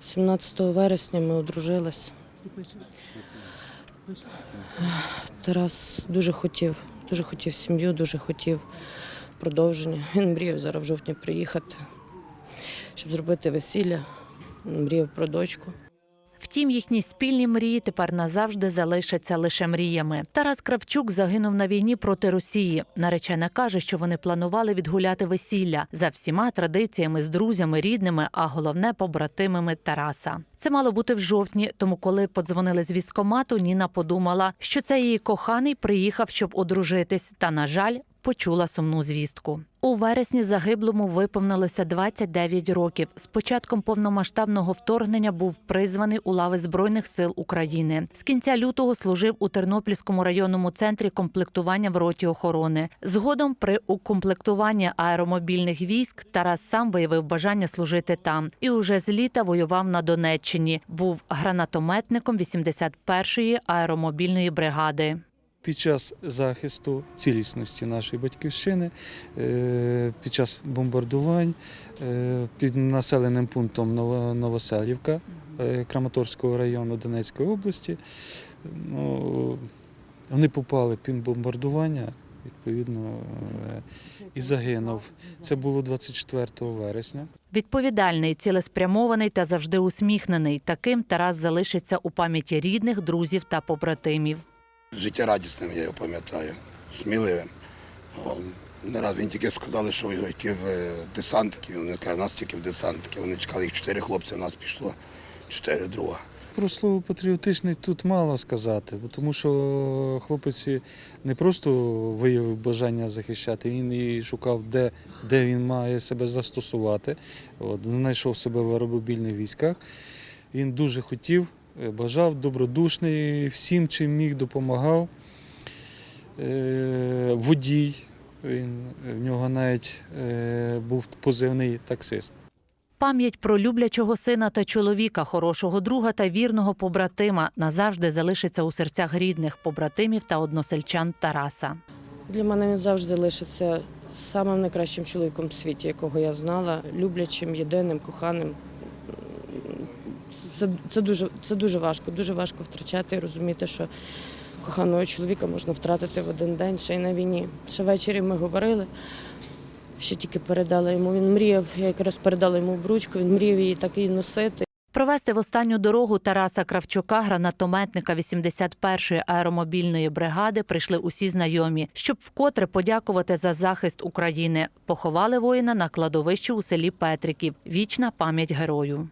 17 вересня ми одружилися. Тарас дуже хотів, дуже хотів сім'ю, дуже хотів продовження. Він мріяв зараз в жовтні приїхати, щоб зробити весілля. Мріяв про дочку. Втім, їхні спільні мрії тепер назавжди залишаться лише мріями. Тарас Кравчук загинув на війні проти Росії. Наречена каже, що вони планували відгуляти весілля за всіма традиціями з друзями, рідними, а головне побратимами Тараса. Це мало бути в жовтні, тому коли подзвонили з військкомату, Ніна подумала, що це її коханий приїхав, щоб одружитись. Та, на жаль, почула сумну звістку. У вересні загиблому виповнилося 29 років. З початком повномасштабного вторгнення був призваний у лави Збройних сил України. З кінця лютого служив у Тернопільському районному центрі комплектування в роті охорони. Згодом при укомплектуванні аеромобільних військ Тарас сам виявив бажання служити там і уже з літа воював на Донеччині. Був гранатометником 81-ї аеромобільної бригади. Під час захисту цілісності нашої батьківщини, е, під час бомбардувань е, під населеним пунктом Ново- Новоселівка е, Краматорського району Донецької області, ну, вони попали під бомбардування, відповідно, і загинув. Це було 24 вересня. Відповідальний, цілеспрямований та завжди усміхнений. Таким Тарас залишиться у пам'яті рідних, друзів та побратимів. Життєрадісним, я його пам'ятаю, сміливим. Не раз він тільки сказали, що його йти в е, десантки. Вони кажуть, нас тільки в десантки. Вони чекали їх чотири хлопці, в нас пішло чотири друга. Про слово патріотичний тут мало сказати, тому що хлопець не просто виявив бажання захищати, він і шукав, де, де він має себе застосувати. От, знайшов себе в аеромобільних військах. Він дуже хотів, бажав, добродушний, всім, чим міг, допомагав. Е, Водій, він, в нього навіть е, був позивний таксист. Пам'ять про люблячого сина та чоловіка, хорошого друга та вірного побратима назавжди залишиться у серцях рідних побратимів та односельчан Тараса. Для мене він завжди лишиться самим найкращим чоловіком в світі, якого я знала, люблячим, єдиним, коханим. Це, це, дуже, це дуже важко, дуже важко втрачати і розуміти, що коханого чоловіка можна втратити в один день, ще й на війні. Ще ввечері ми говорили, ще тільки передала йому. Він мріяв, я якраз передала йому бручку, він мріяв її так і носити. Провести в останню дорогу Тараса Кравчука, гранатометника 81-ї аеромобільної бригади, прийшли усі знайомі, щоб вкотре подякувати за захист України. Поховали воїна на кладовищі у селі Петриків. Вічна пам'ять герою.